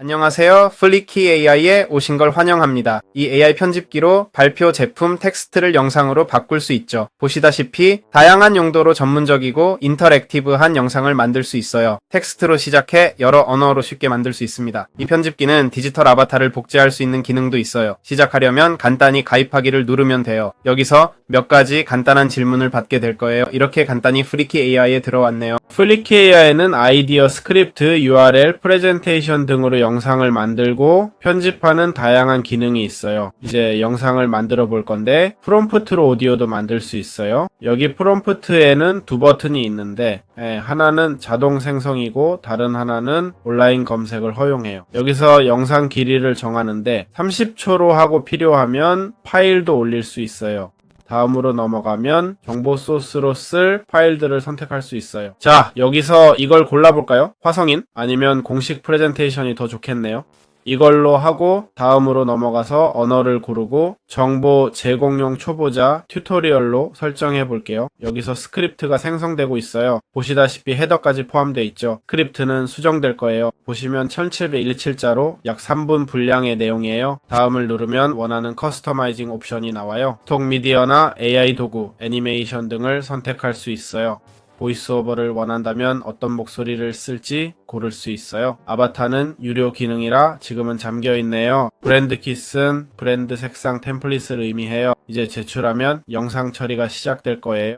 안녕하세요. 플리키 AI에 오신 걸 환영합니다. 이 AI 편집기로 발표 제품 텍스트를 영상으로 바꿀 수 있죠. 보시다시피 다양한 용도로 전문적이고 인터랙티브한 영상을 만들 수 있어요. 텍스트로 시작해 여러 언어로 쉽게 만들 수 있습니다. 이 편집기는 디지털 아바타를 복제할 수 있는 기능도 있어요. 시작하려면 간단히 가입하기를 누르면 돼요. 여기서 몇 가지 간단한 질문을 받게 될 거예요. 이렇게 간단히 프리키 AI에 들어왔네요. 플리키 AI는 아이디어, 스크립트, URL, 프레젠테이션 등으로 영상을 만들고 편집하는 다양한 기능이 있어요. 이제 영상을 만들어 볼 건데 프롬프트로 오디오도 만들 수 있어요. 여기 프롬프트에는 두 버튼이 있는데 예, 하나는 자동 생성이고 다른 하나는 온라인 검색을 허용해요. 여기서 영상 길이를 정하는데 30초로 하고 필요하면 파일도 올릴 수 있어요. 다음으로 넘어가면 정보 소스로 쓸 파일들을 선택할 수 있어요. 자, 여기서 이걸 골라볼까요? 화성인? 아니면 공식 프레젠테이션이 더 좋겠네요. 이걸로 하고 다음으로 넘어가서 언어를 고르고 정보 제공용 초보자 튜토리얼로 설정해 볼게요. 여기서 스크립트가 생성되고 있어요. 보시다시피 헤더까지 포함되어 있죠. 스크립트는 수정될 거예요. 보시면 1717자로 약 3분 분량의 내용이에요. 다음을 누르면 원하는 커스터마이징 옵션이 나와요. 스톡 미디어나 AI 도구, 애니메이션 등을 선택할 수 있어요. 보이스오버를 원한다면 어떤 목소리를 쓸지 고를 수 있어요. 아바타는 유료 기능이라 지금은 잠겨 있네요. 브랜드 키스는 브랜드 색상 템플릿을 의미해요. 이제 제출하면 영상 처리가 시작될 거예요.